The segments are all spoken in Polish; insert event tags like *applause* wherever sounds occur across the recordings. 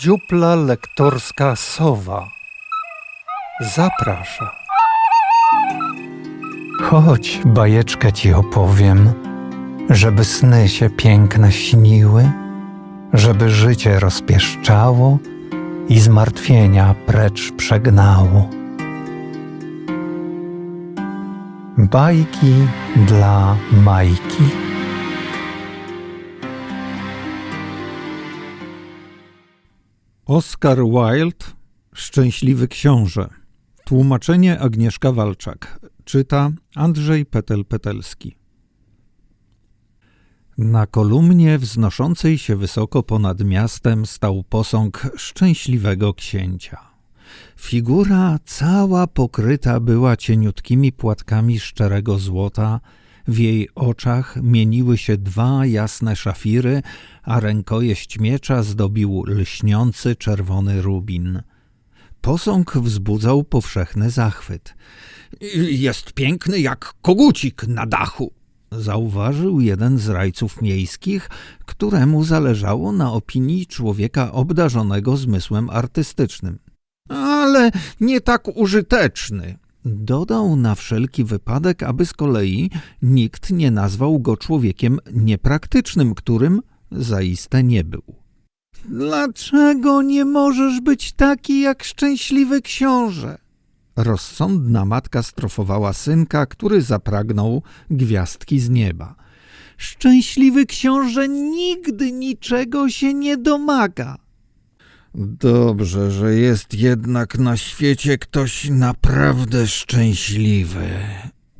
Dziupla lektorska Sowa zaprasza. Chodź, bajeczkę ci opowiem, żeby sny się piękne śniły, żeby życie rozpieszczało i zmartwienia precz przegnało. Bajki dla Majki. Oscar Wilde Szczęśliwy książę. Tłumaczenie Agnieszka Walczak. Czyta Andrzej Petel-Petelski. Na kolumnie wznoszącej się wysoko ponad miastem stał posąg szczęśliwego księcia. Figura cała pokryta była cieniutkimi płatkami szczerego złota, w jej oczach mieniły się dwa jasne szafiry, a rękojeść miecza zdobił lśniący czerwony rubin. Posąg wzbudzał powszechny zachwyt. Jest piękny jak kogucik na dachu. Zauważył jeden z rajców miejskich, któremu zależało na opinii człowieka obdarzonego zmysłem artystycznym. Ale nie tak użyteczny. Dodał na wszelki wypadek, aby z kolei nikt nie nazwał go człowiekiem niepraktycznym, którym zaiste nie był. Dlaczego nie możesz być taki jak szczęśliwy książę? Rozsądna matka strofowała synka, który zapragnął gwiazdki z nieba. Szczęśliwy książę nigdy niczego się nie domaga. Dobrze, że jest jednak na świecie ktoś naprawdę szczęśliwy.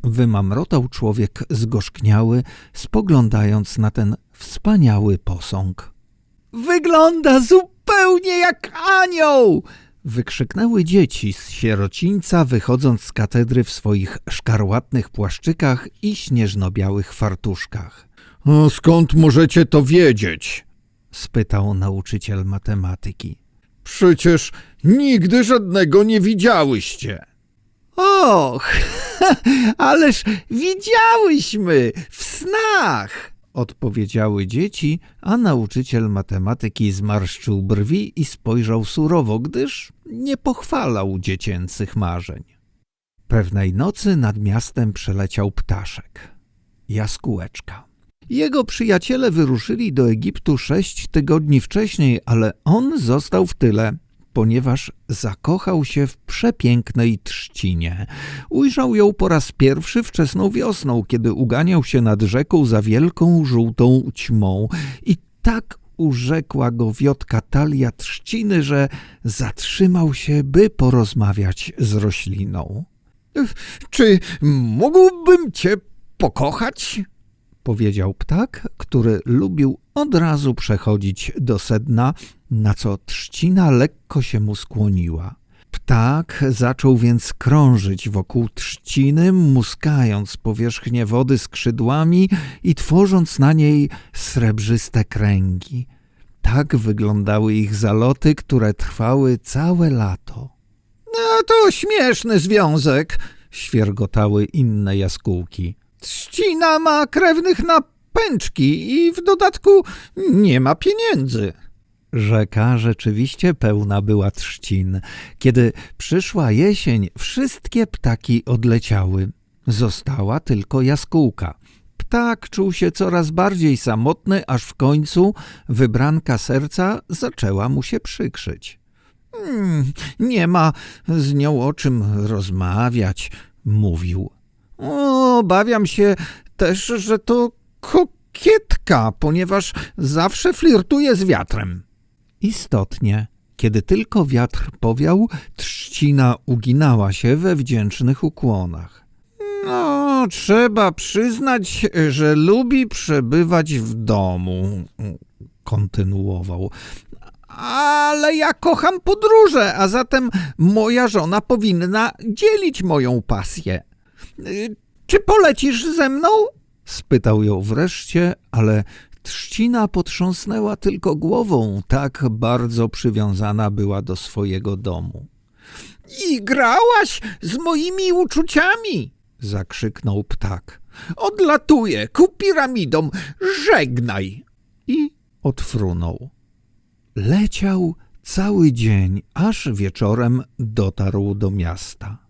Wymamrotał człowiek zgorzkniały, spoglądając na ten wspaniały posąg. Wygląda zupełnie jak anioł! Wykrzyknęły dzieci z sierocińca, wychodząc z katedry w swoich szkarłatnych płaszczykach i śnieżno-białych fartuszkach. O, skąd możecie to wiedzieć? Spytał nauczyciel matematyki. Przecież nigdy żadnego nie widziałyście. Och, *laughs* ależ widziałyśmy w snach! Odpowiedziały dzieci, a nauczyciel matematyki zmarszczył brwi i spojrzał surowo, gdyż nie pochwalał dziecięcych marzeń. Pewnej nocy nad miastem przeleciał ptaszek. Jaskółeczka. Jego przyjaciele wyruszyli do Egiptu sześć tygodni wcześniej, ale on został w tyle, ponieważ zakochał się w przepięknej trzcinie. Ujrzał ją po raz pierwszy wczesną wiosną, kiedy uganiał się nad rzeką za wielką żółtą ćmą i tak urzekła go wiotka talia trzciny, że zatrzymał się, by porozmawiać z rośliną. Czy mógłbym cię pokochać? Powiedział ptak, który lubił od razu przechodzić do sedna, na co trzcina lekko się mu skłoniła. Ptak zaczął więc krążyć wokół trzciny, muskając powierzchnię wody skrzydłami i tworząc na niej srebrzyste kręgi. Tak wyglądały ich zaloty, które trwały całe lato. No to śmieszny związek, Świergotały inne jaskółki. Trzcina ma krewnych na pęczki i w dodatku nie ma pieniędzy. Rzeka rzeczywiście pełna była trzcin. Kiedy przyszła jesień, wszystkie ptaki odleciały. Została tylko jaskółka. Ptak czuł się coraz bardziej samotny, aż w końcu wybranka serca zaczęła mu się przykrzyć. Hmm, nie ma z nią o czym rozmawiać, Mówił. Obawiam się też, że to kokietka, ponieważ zawsze flirtuje z wiatrem. Istotnie, kiedy tylko wiatr powiał, trzcina uginała się we wdzięcznych ukłonach. No, trzeba przyznać, że lubi przebywać w domu, Kontynuował. ale ja kocham podróże, a zatem moja żona powinna dzielić moją pasję. Y, Czy polecisz ze mną? Spytał ją wreszcie, ale trzcina potrząsnęła tylko głową, tak bardzo przywiązana była do swojego domu. I grałaś z moimi uczuciami! Zakrzyknął ptak Odlatuję ku piramidom, żegnaj! i odfrunął. Leciał cały dzień, aż wieczorem dotarł do miasta.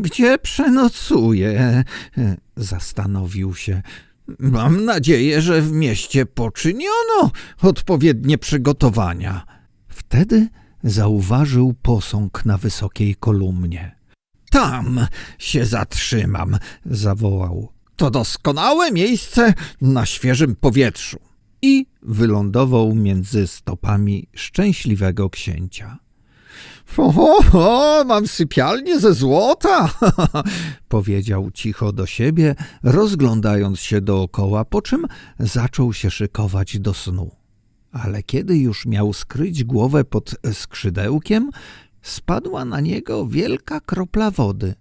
Gdzie przenocuję? Zastanowił się. Mam nadzieję, że w mieście poczyniono odpowiednie przygotowania. Wtedy zauważył posąg na wysokiej kolumnie. Tam się zatrzymam, Zawołał To doskonałe miejsce na świeżym powietrzu. i wylądował między stopami szczęśliwego księcia. O, o, mam sypialnię ze złota. *laughs* Powiedział cicho do siebie, rozglądając się dookoła, po czym zaczął się szykować do snu. Ale kiedy już miał skryć głowę pod skrzydełkiem, spadła na niego wielka kropla wody.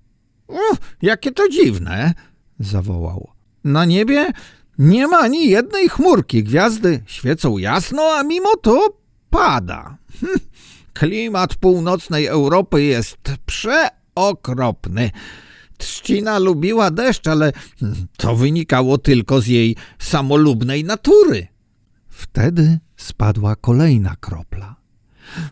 Jakie to dziwne. Zawołał. Na niebie nie ma ani jednej chmurki. Gwiazdy świecą jasno, a mimo to pada. *laughs* Klimat północnej Europy jest przeokropny. Trzcina lubiła deszcz, ale to wynikało tylko z jej samolubnej natury. Wtedy spadła kolejna kropla.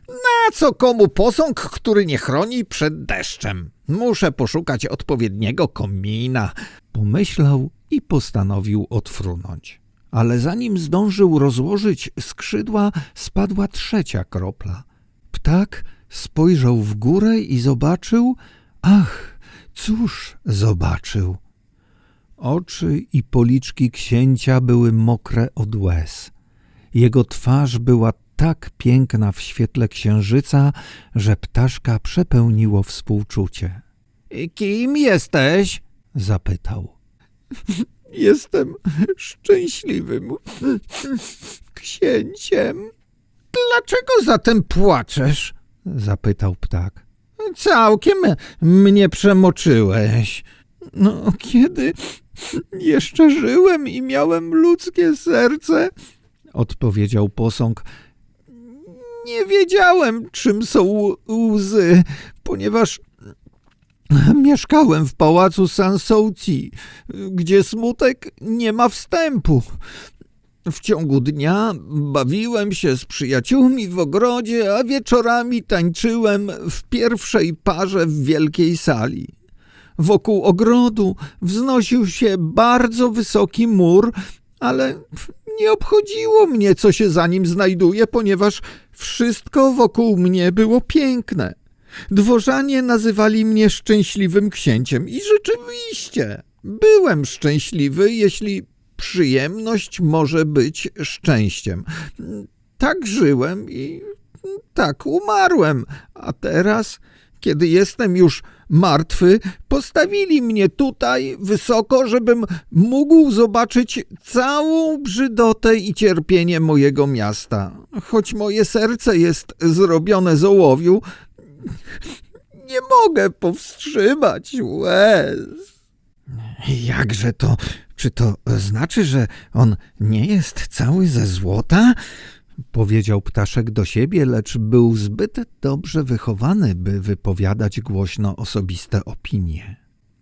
Na co komu posąg, który nie chroni przed deszczem? Muszę poszukać odpowiedniego komina. Pomyślał i postanowił odfrunąć. Ale zanim zdążył rozłożyć skrzydła, spadła trzecia kropla. Ptak spojrzał w górę i zobaczył. Ach, cóż zobaczył? Oczy i policzki księcia były mokre od łez. Jego twarz była tak piękna w świetle księżyca, że ptaszka przepełniło współczucie. Kim jesteś? Zapytał. Jestem szczęśliwym księciem. Dlaczego zatem płaczesz? Zapytał ptak. Całkiem mnie przemoczyłeś. No, kiedy jeszcze żyłem i miałem ludzkie serce, Odpowiedział posąg. nie wiedziałem, czym są łzy, ponieważ mieszkałem w pałacu Sansouci, gdzie smutek nie ma wstępu. W ciągu dnia bawiłem się z przyjaciółmi w ogrodzie, a wieczorami tańczyłem w pierwszej parze w wielkiej sali. Wokół ogrodu wznosił się bardzo wysoki mur, ale nie obchodziło mnie, co się za nim znajduje, ponieważ wszystko wokół mnie było piękne. Dworzanie nazywali mnie szczęśliwym księciem i rzeczywiście byłem szczęśliwy, jeśli przyjemność może być szczęściem. Tak żyłem i tak umarłem, a teraz, kiedy jestem już martwy, postawili mnie tutaj wysoko, żebym mógł zobaczyć całą brzydotę i cierpienie mojego miasta. Choć moje serce jest zrobione z ołowiu, nie mogę powstrzymać łez. Jakże to? Czy to znaczy, że on nie jest cały ze złota? Powiedział ptaszek do siebie, lecz był zbyt dobrze wychowany, by wypowiadać głośno osobiste opinie.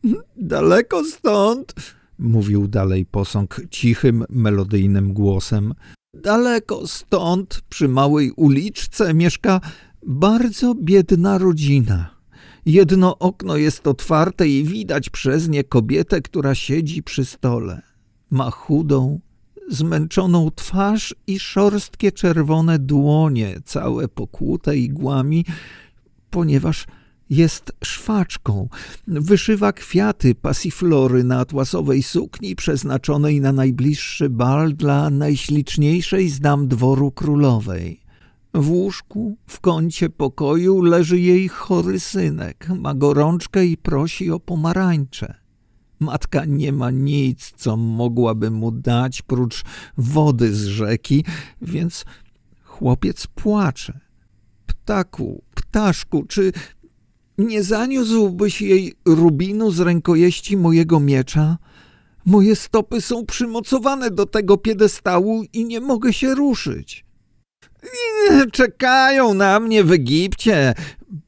*laughs* Daleko stąd, Mówił dalej posąg cichym, melodyjnym głosem. daleko stąd, przy małej uliczce, mieszka bardzo biedna rodzina. Jedno okno jest otwarte i widać przez nie kobietę, która siedzi przy stole. Ma chudą, zmęczoną twarz i szorstkie czerwone dłonie, całe pokłute igłami, ponieważ jest szwaczką. Wyszywa kwiaty pasiflory na atłasowej sukni przeznaczonej na najbliższy bal dla najśliczniejszej z dam dworu królowej. W łóżku, w kącie pokoju leży jej chory synek. Ma gorączkę i prosi o pomarańcze. Matka nie ma nic, co mogłaby mu dać, prócz wody z rzeki, więc chłopiec płacze. Ptaku, ptaszku, czy nie zaniósłbyś jej rubinu z rękojeści mojego miecza? Moje stopy są przymocowane do tego piedestału i nie mogę się ruszyć. Czekają na mnie w Egipcie,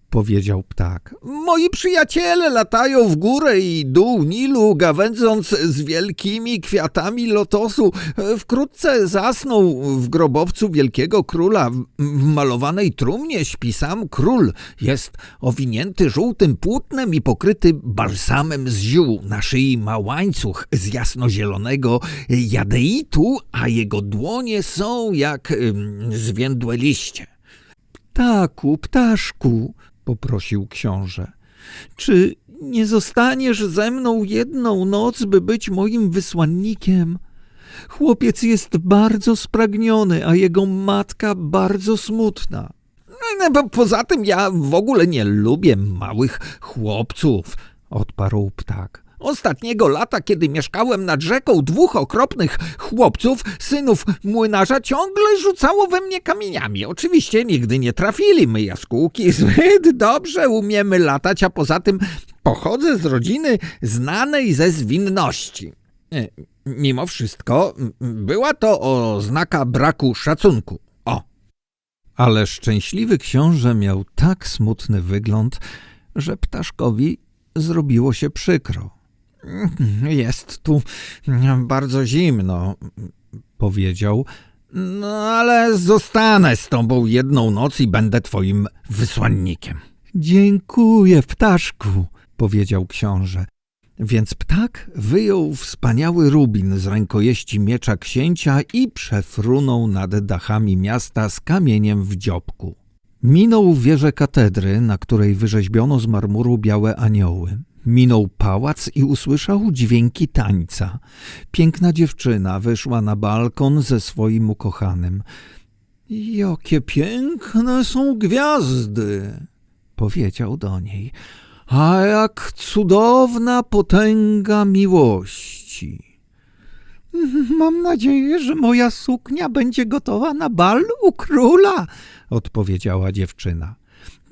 powiedział ptak. Moi przyjaciele latają w górę i dół Nilu, gawędząc z wielkimi kwiatami lotosu. Wkrótce zasną w grobowcu wielkiego króla. W malowanej trumnie śpi sam król. Jest owinięty żółtym płótnem i pokryty balsamem z ziół. Na szyi ma łańcuch z jasnozielonego jadeitu, a jego dłonie są jak zwiędłe liście. Ptaku, ptaszku, poprosił książę. Czy nie zostaniesz ze mną jedną noc, by być moim wysłannikiem? Chłopiec jest bardzo spragniony, a jego matka bardzo smutna. No, bo poza tym ja w ogóle nie lubię małych chłopców. Odparł ptak. Ostatniego lata, kiedy mieszkałem nad rzeką, dwóch okropnych chłopców, synów młynarza, ciągle rzucało we mnie kamieniami. Oczywiście nigdy nie trafili. My, jaskółki, *laughs* zbyt dobrze umiemy latać, a poza tym pochodzę z rodziny znanej ze zwinności. E, Mimo wszystko, była to oznaka braku szacunku. O, Ale szczęśliwy książę miał tak smutny wygląd, że ptaszkowi zrobiło się przykro. Jest tu bardzo zimno, Powiedział, No ale zostanę z tobą jedną noc i będę twoim wysłannikiem. Dziękuję, ptaszku, powiedział książę. Więc ptak wyjął wspaniały rubin z rękojeści miecza księcia i przefrunął nad dachami miasta z kamieniem w dziobku. Minął wieżę katedry, na której wyrzeźbiono z marmuru białe anioły. Minął pałac i usłyszał dźwięki tańca. Piękna dziewczyna wyszła na balkon ze swoim ukochanym. Jakie piękne są gwiazdy, powiedział do niej. A jak cudowna potęga miłości. Mam nadzieję, że moja suknia będzie gotowa na bal u króla, odpowiedziała dziewczyna.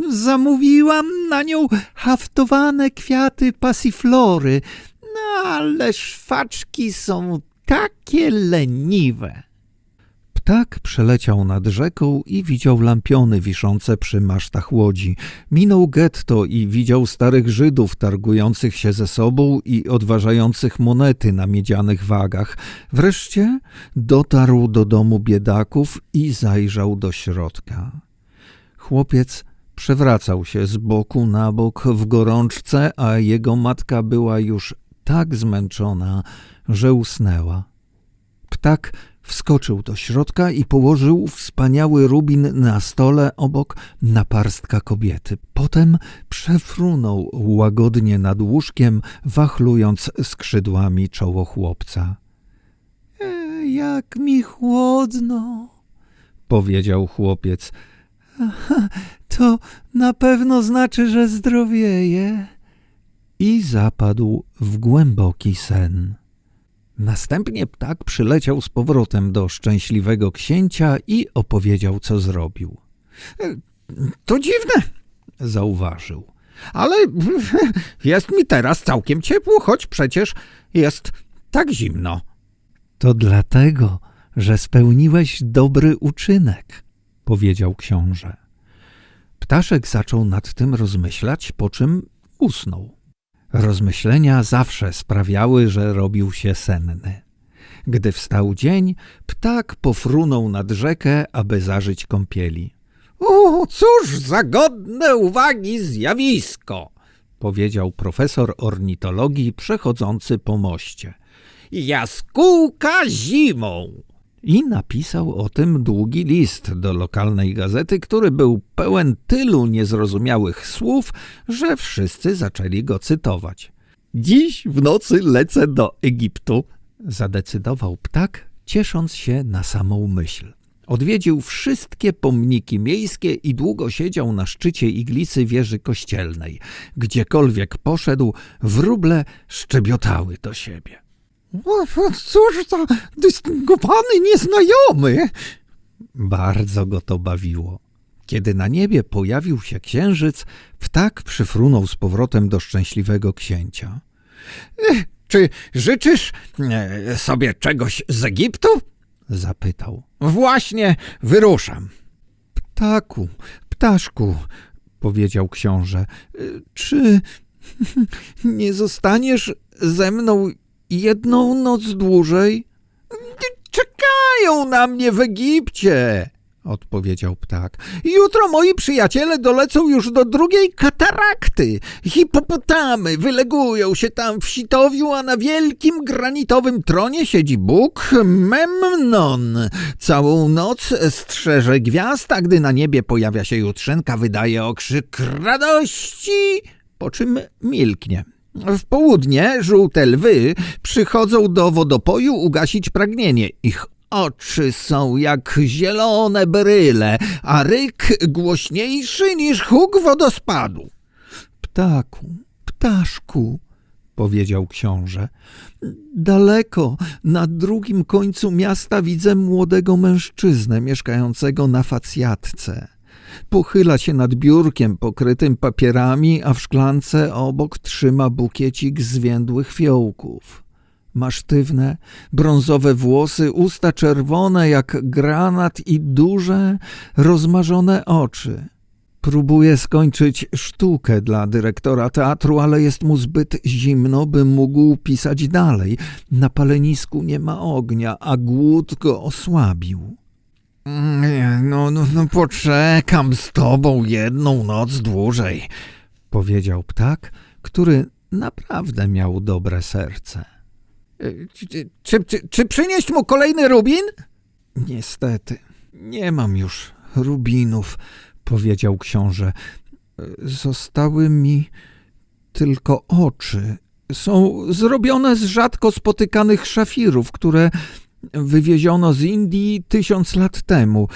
Zamówiłam na nią haftowane kwiaty pasiflory, no ale szwaczki są takie leniwe. Ptak przeleciał nad rzeką i widział lampiony wiszące przy masztach łodzi. Minął getto i widział starych Żydów targujących się ze sobą i odważających monety na miedzianych wagach. Wreszcie dotarł do domu biedaków i zajrzał do środka. Chłopiec przewracał się z boku na bok w gorączce, a jego matka była już tak zmęczona, że usnęła. Ptak wskoczył do środka i położył wspaniały rubin na stole obok naparstka kobiety. Potem przefrunął łagodnie nad łóżkiem, wachlując skrzydłami czoło chłopca. E, jak mi chłodno, powiedział chłopiec. To na pewno znaczy, że zdrowieje. I zapadł w głęboki sen. Następnie ptak przyleciał z powrotem do szczęśliwego księcia i opowiedział, co zrobił. To dziwne, Zauważył. ale *laughs* jest mi teraz całkiem ciepło, choć przecież jest tak zimno. To dlatego, że spełniłeś dobry uczynek, powiedział książę. Ptaszek zaczął nad tym rozmyślać, po czym usnął. Rozmyślenia zawsze sprawiały, że robił się senny. Gdy wstał dzień, ptak pofrunął nad rzekę, aby zażyć kąpieli. O, cóż za godne uwagi zjawisko, Powiedział profesor ornitologii przechodzący po moście. jaskółka zimą. I napisał o tym długi list do lokalnej gazety, który był pełen tylu niezrozumiałych słów, że wszyscy zaczęli go cytować. Dziś w nocy lecę do Egiptu, zadecydował ptak, ciesząc się na samą myśl. Odwiedził wszystkie pomniki miejskie i długo siedział na szczycie iglicy wieży kościelnej. Gdziekolwiek poszedł, wróble szczebiotały do siebie. O, cóż za dystyngowany nieznajomy. Bardzo go to bawiło. Kiedy na niebie pojawił się księżyc, ptak przyfrunął z powrotem do szczęśliwego księcia. Czy życzysz e, sobie czegoś z Egiptu? Zapytał. Właśnie wyruszam. Ptaku, ptaszku, powiedział książę. Czy *laughs* nie zostaniesz ze mną jedną noc dłużej? Czekają na mnie w Egipcie, odpowiedział ptak. Jutro moi przyjaciele dolecą już do drugiej katarakty. Hipopotamy wylegują się tam w sitowiu, a na wielkim granitowym tronie siedzi Bóg Memnon. Całą noc strzeże gwiazd, a gdy na niebie pojawia się jutrzenka, wydaje okrzyk radości, po czym milknie. W południe żółte lwy przychodzą do wodopoju ugasić pragnienie. Ich oczy są jak zielone bryle, a ryk głośniejszy niż huk wodospadu. Ptaku, ptaszku, powiedział książę. Daleko, na drugim końcu miasta widzę młodego mężczyznę mieszkającego na facjatce. Pochyla się nad biurkiem pokrytym papierami, a w szklance obok trzyma bukiecik zwiędłych fiołków. Ma sztywne, brązowe włosy, usta czerwone jak granat i duże, rozmarzone oczy. Próbuje skończyć sztukę dla dyrektora teatru, ale jest mu zbyt zimno, by mógł pisać dalej. Na palenisku nie ma ognia, a głód go osłabił. No, no, no poczekam z tobą jedną noc dłużej. Powiedział ptak, który naprawdę miał dobre serce. Czy, czy, czy, czy przynieść mu kolejny rubin? Niestety, nie mam już rubinów, powiedział książę. Zostały mi tylko oczy. Są zrobione z rzadko spotykanych szafirów, które wywieziono z Indii tysiąc lat temu.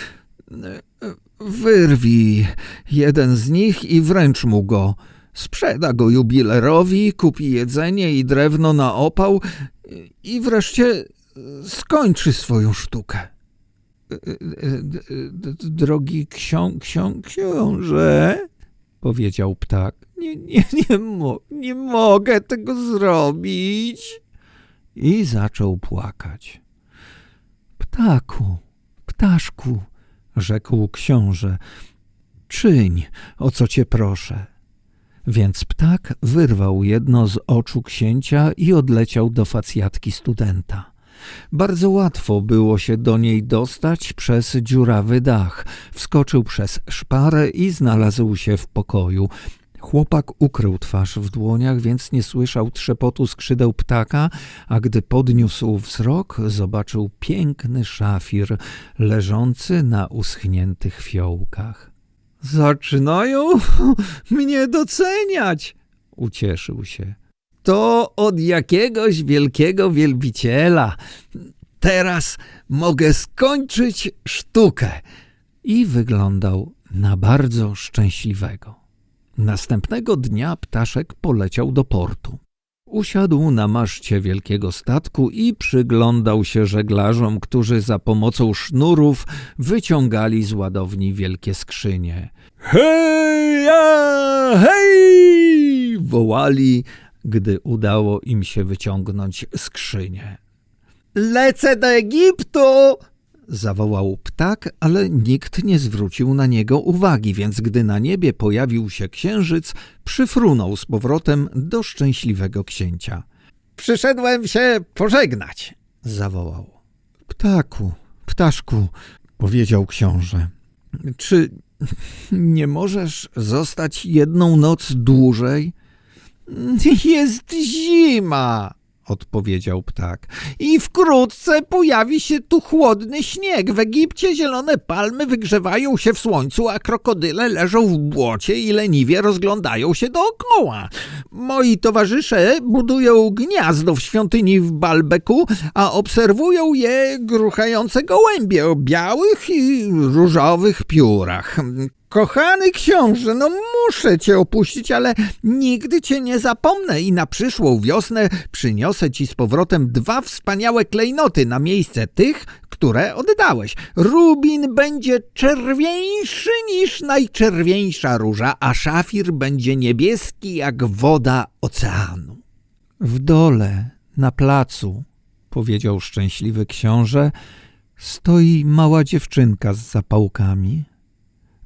Wyrwij jeden z nich i wręcz mu go. Sprzeda go jubilerowi, kupi jedzenie i drewno na opał i wreszcie skończy swoją sztukę. Drogi ksią, ksią, książę, powiedział ptak, Nie, nie, nie, mo, nie mogę tego zrobić. i zaczął płakać. Ptaku, ptaszku, rzekł książę, czyń, o co cię proszę. Więc ptak wyrwał jedno z oczu księcia i odleciał do facjatki studenta. Bardzo łatwo było się do niej dostać przez dziurawy dach. Wskoczył przez szparę i znalazł się w pokoju. Chłopak ukrył twarz w dłoniach, więc nie słyszał trzepotu skrzydeł ptaka, a gdy podniósł wzrok, zobaczył piękny szafir leżący na uschniętych fiołkach. Zaczynają *laughs* mnie doceniać. Ucieszył się. To od jakiegoś wielkiego wielbiciela. Teraz mogę skończyć sztukę. i wyglądał na bardzo szczęśliwego. Następnego dnia ptaszek poleciał do portu. Usiadł na maszcie wielkiego statku i przyglądał się żeglarzom, którzy za pomocą sznurów wyciągali z ładowni wielkie skrzynie. Hej, ja, hej! Wołali, gdy udało im się wyciągnąć skrzynię. Lecę do Egiptu! Zawołał ptak, ale nikt nie zwrócił na niego uwagi, więc gdy na niebie pojawił się księżyc, przyfrunął z powrotem do szczęśliwego księcia. Przyszedłem się pożegnać. Zawołał. Ptaku, ptaszku, powiedział książę. Czy nie możesz zostać jedną noc dłużej? *laughs* Jest zima, odpowiedział ptak. I wkrótce pojawi się tu chłodny śnieg. W Egipcie zielone palmy wygrzewają się w słońcu, a krokodyle leżą w błocie i leniwie rozglądają się dookoła. Moi towarzysze budują gniazdo w świątyni w Balbeku, a obserwują je gruchające gołębie o białych i różowych piórach. Kochany książę, no muszę cię opuścić, ale nigdy cię nie zapomnę i na przyszłą wiosnę przyniosę ci z powrotem dwa wspaniałe klejnoty na miejsce tych, które oddałeś. Rubin będzie czerwieńszy niż najczerwieńsza róża, a szafir będzie niebieski jak woda oceanu. W dole, na placu, powiedział szczęśliwy książę, stoi mała dziewczynka z zapałkami.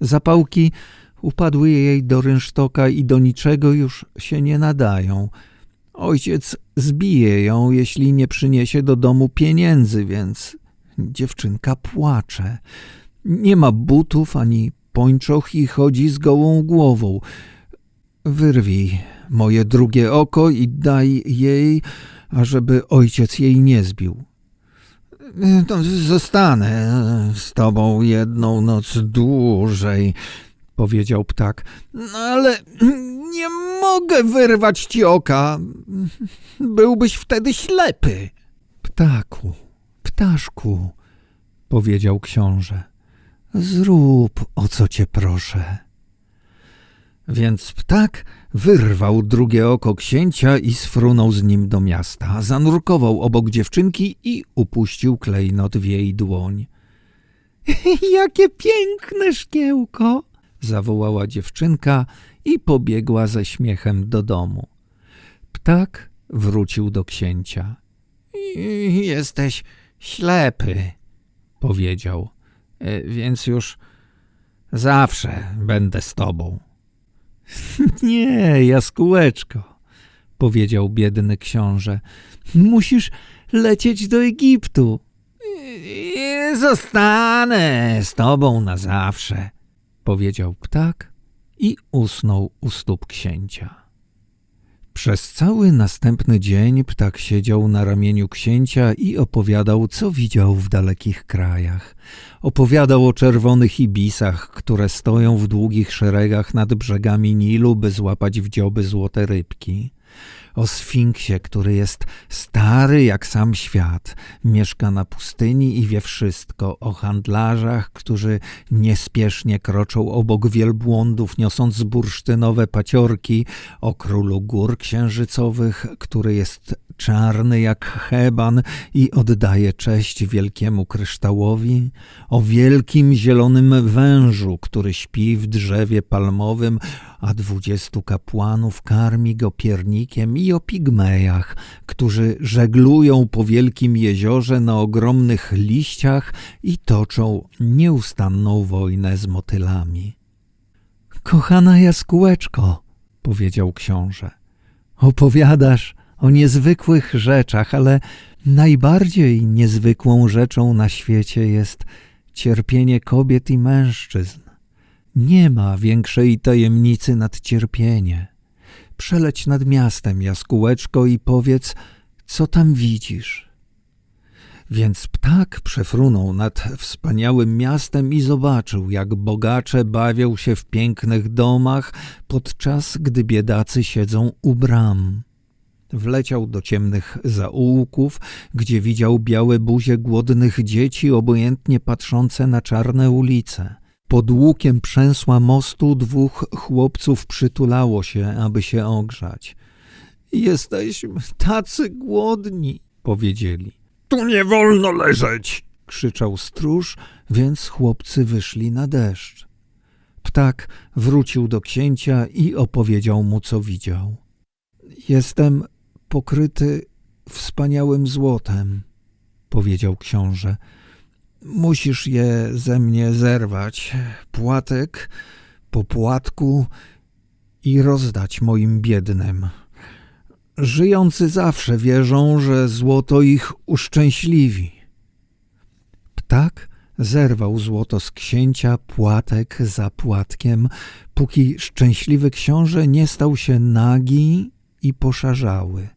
Zapałki Upadły jej do rynsztoka i do niczego już się nie nadają. Ojciec zbije ją, jeśli nie przyniesie do domu pieniędzy, więc dziewczynka płacze. Nie ma butów ani pończoch i chodzi z gołą głową. Wyrwij moje drugie oko i daj jej, ażeby ojciec jej nie zbił. To zostanę z tobą jedną noc dłużej, Powiedział ptak. no ale nie mogę wyrwać ci oka. Byłbyś wtedy ślepy. Ptaku, ptaszku, powiedział książę. Zrób, o co cię proszę. Więc ptak wyrwał drugie oko księcia i sfrunął z nim do miasta. Zanurkował obok dziewczynki i upuścił klejnot w jej dłoń. *laughs* Jakie piękne szkiełko! zawołała dziewczynka i pobiegła ze śmiechem do domu. Ptak wrócił do księcia. Jesteś ślepy, Powiedział. e, więc już zawsze będę z tobą. *laughs* Nie, jaskółeczko, powiedział biedny książę. Musisz lecieć do Egiptu. Zostanę z tobą na zawsze. powiedział ptak i usnął u stóp księcia. Przez cały następny dzień ptak siedział na ramieniu księcia i opowiadał, co widział w dalekich krajach. Opowiadał o czerwonych ibisach, które stoją w długich szeregach nad brzegami Nilu, by złapać w dzioby złote rybki. O Sfinksie, który jest stary jak sam świat, mieszka na pustyni i wie wszystko, o handlarzach, którzy niespiesznie kroczą obok wielbłądów, niosąc bursztynowe paciorki, o królu gór księżycowych, który jest czarny jak heban i oddaje cześć wielkiemu kryształowi, o wielkim zielonym wężu, który śpi w drzewie palmowym, a dwudziestu kapłanów karmi go piernikiem i o pigmejach, którzy żeglują po wielkim jeziorze na ogromnych liściach i toczą nieustanną wojnę z motylami. Kochana jaskółeczko, powiedział książę, opowiadasz o niezwykłych rzeczach, ale najbardziej niezwykłą rzeczą na świecie jest cierpienie kobiet i mężczyzn. Nie ma większej tajemnicy nad cierpienie. Przeleć nad miastem, jaskółeczko, i powiedz, co tam widzisz. Więc ptak przefrunął nad wspaniałym miastem i zobaczył, jak bogacze bawią się w pięknych domach, podczas gdy biedacy siedzą u bram. Wleciał do ciemnych zaułków, gdzie widział białe buzie głodnych dzieci, obojętnie patrzące na czarne ulice. Pod łukiem przęsła mostu dwóch chłopców przytulało się, aby się ogrzać. Jesteśmy tacy głodni, powiedzieli. Tu nie wolno leżeć. Krzyczał stróż, więc chłopcy wyszli na deszcz. Ptak wrócił do księcia i opowiedział mu, co widział. Jestem pokryty wspaniałym złotem, powiedział książę. Musisz je ze mnie zerwać, płatek po płatku i rozdać moim biednym. Żyjący zawsze wierzą, że złoto ich uszczęśliwi. Ptak zerwał złoto z księcia płatek za płatkiem, póki szczęśliwy książę nie stał się nagi i poszarzały.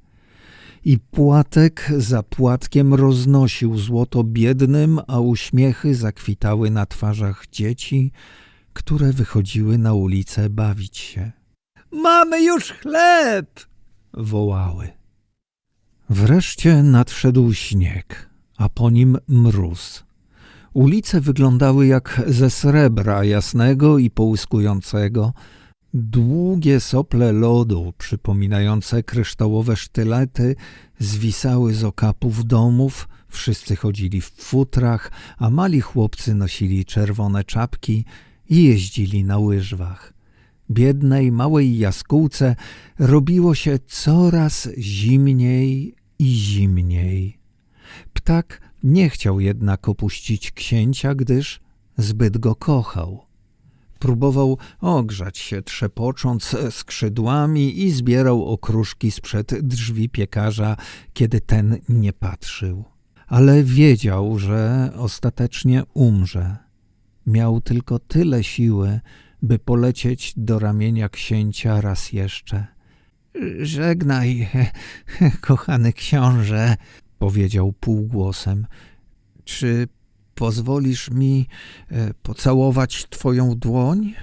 I płatek za płatkiem roznosił złoto biednym, a uśmiechy zakwitały na twarzach dzieci, które wychodziły na ulicę bawić się. Mamy już chleb! wołały. Wreszcie nadszedł śnieg, a po nim mróz. Ulice wyglądały jak ze srebra jasnego i połyskującego. Długie sople lodu, przypominające kryształowe sztylety, zwisały z okapów domów, wszyscy chodzili w futrach, a mali chłopcy nosili czerwone czapki i jeździli na łyżwach. Biednej, małej jaskółce robiło się coraz zimniej i zimniej. Ptak nie chciał jednak opuścić księcia, gdyż zbyt go kochał. Próbował ogrzać się, trzepocząc skrzydłami i zbierał okruszki sprzed drzwi piekarza, kiedy ten nie patrzył. Ale wiedział, że ostatecznie umrze. Miał tylko tyle siły, by polecieć do ramienia księcia raz jeszcze. Żegnaj, *laughs* kochany książę, powiedział półgłosem. Czy pozwolisz mi e, pocałować twoją dłoń?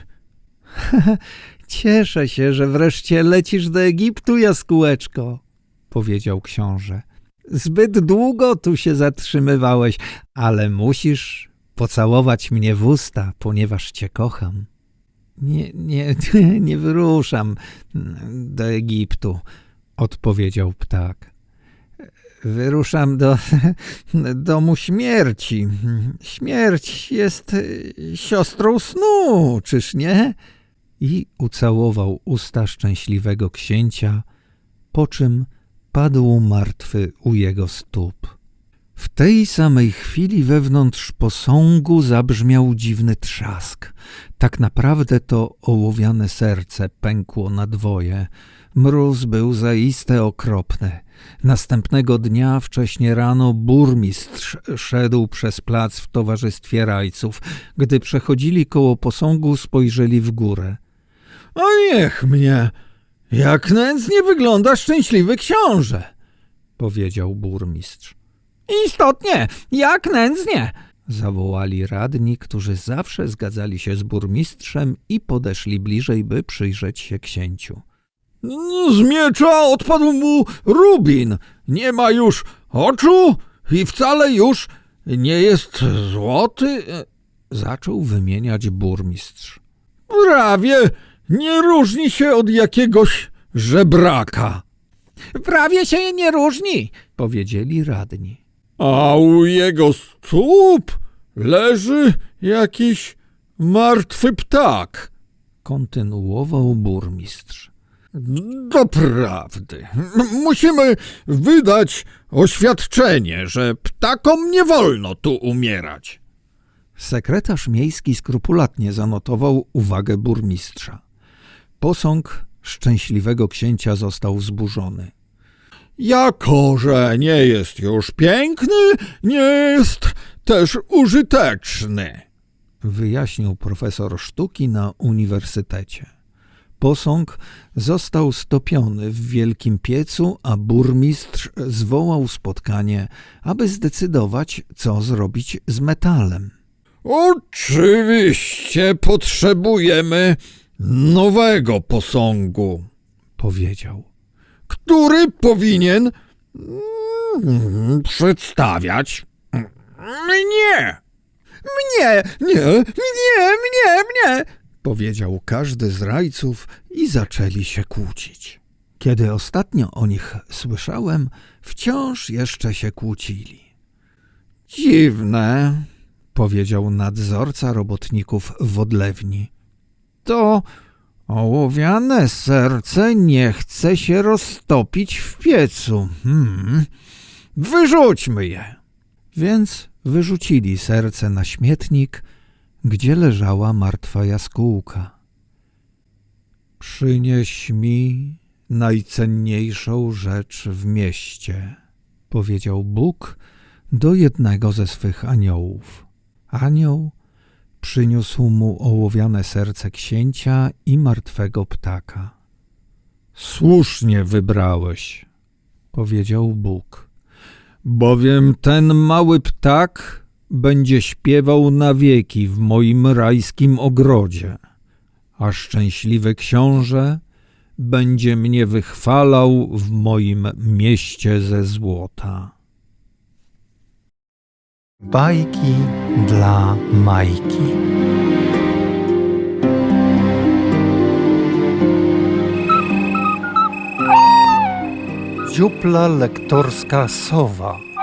*laughs* Cieszę się, że wreszcie lecisz do Egiptu, jaskółeczko, powiedział książę. Zbyt długo tu się zatrzymywałeś, ale musisz pocałować mnie w usta, ponieważ cię kocham. Nie, nie, *laughs* nie wyruszam do Egiptu, odpowiedział ptak. Wyruszam do *laughs* domu śmierci. Śmierć jest y, siostrą snu, czyż nie? I ucałował usta szczęśliwego księcia, po czym padł martwy u jego stóp. W tej samej chwili wewnątrz posągu zabrzmiał dziwny trzask. Tak naprawdę to ołowiane serce pękło na dwoje. Mróz był zaiste okropny. Następnego dnia wcześnie rano burmistrz szedł przez plac w towarzystwie rajców. Gdy przechodzili koło posągu, spojrzeli w górę. A niech mnie! Jak nędznie wygląda szczęśliwy książę! Powiedział burmistrz. Istotnie, jak nędznie! Zawołali radni, którzy zawsze zgadzali się z burmistrzem i podeszli bliżej, by przyjrzeć się księciu. Z miecza odpadł mu rubin. Nie ma już oczu i wcale już nie jest złoty. Zaczął wymieniać burmistrz. Prawie nie różni się od jakiegoś żebraka. Prawie się nie różni, Powiedzieli radni. a u jego stóp leży jakiś martwy ptak. Kontynuował burmistrz. Doprawdy. Musimy wydać oświadczenie, że ptakom nie wolno tu umierać. Sekretarz miejski skrupulatnie zanotował uwagę burmistrza. Posąg szczęśliwego księcia został zburzony. Jako, że nie jest już piękny, nie jest też użyteczny. Wyjaśnił profesor sztuki na uniwersytecie. Posąg został stopiony w wielkim piecu, a burmistrz zwołał spotkanie, aby zdecydować, co zrobić z metalem. Oczywiście potrzebujemy nowego posągu, Powiedział. który powinien mm, przedstawiać mnie. Mnie, nie, mnie, mnie, mnie. Powiedział każdy z rajców i zaczęli się kłócić. Kiedy ostatnio o nich słyszałem, wciąż jeszcze się kłócili. Dziwne, powiedział nadzorca robotników w odlewni. To ołowiane serce nie chce się roztopić w piecu. Hmm. Wyrzućmy je. Więc wyrzucili serce na śmietnik, gdzie leżała martwa jaskółka. Przynieś mi najcenniejszą rzecz w mieście, powiedział Bóg do jednego ze swych aniołów. Anioł przyniósł mu ołowiane serce księcia i martwego ptaka. Słusznie wybrałeś, powiedział Bóg, bowiem ten mały ptak będzie śpiewał na wieki w moim rajskim ogrodzie, a szczęśliwy książę będzie mnie wychwalał w moim mieście ze złota. Bajki dla Majki. Dziupla lektorska sowa